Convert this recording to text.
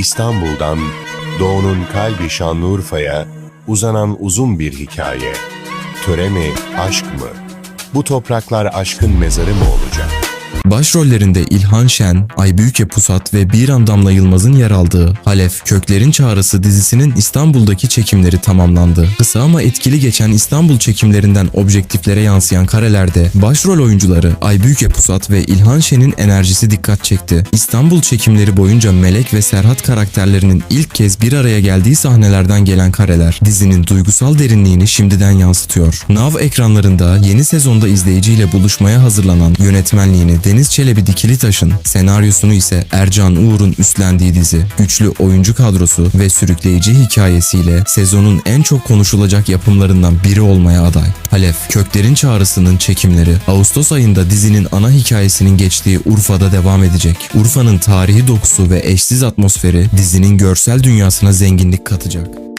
İstanbul'dan Doğu'nun kalbi Şanlıurfa'ya uzanan uzun bir hikaye. Töre mi, aşk mı? Bu topraklar aşkın mezarı mı olacak? Başrollerinde İlhan Şen, Aybüke Pusat ve Biran Damla Yılmaz'ın yer aldığı Halef Köklerin Çağrısı dizisinin İstanbul'daki çekimleri tamamlandı. Kısa ama etkili geçen İstanbul çekimlerinden objektiflere yansıyan karelerde başrol oyuncuları Aybüke Pusat ve İlhan Şen'in enerjisi dikkat çekti. İstanbul çekimleri boyunca Melek ve Serhat karakterlerinin ilk kez bir araya geldiği sahnelerden gelen kareler dizinin duygusal derinliğini şimdiden yansıtıyor. Nav ekranlarında yeni sezonda izleyiciyle buluşmaya hazırlanan yönetmenliğini Deniz Çelebi Dikilitaş'ın, senaryosunu ise Ercan Uğur'un üstlendiği dizi, güçlü oyuncu kadrosu ve sürükleyici hikayesiyle sezonun en çok konuşulacak yapımlarından biri olmaya aday. Halef, Köklerin Çağrısı'nın çekimleri Ağustos ayında dizinin ana hikayesinin geçtiği Urfa'da devam edecek. Urfa'nın tarihi dokusu ve eşsiz atmosferi dizinin görsel dünyasına zenginlik katacak.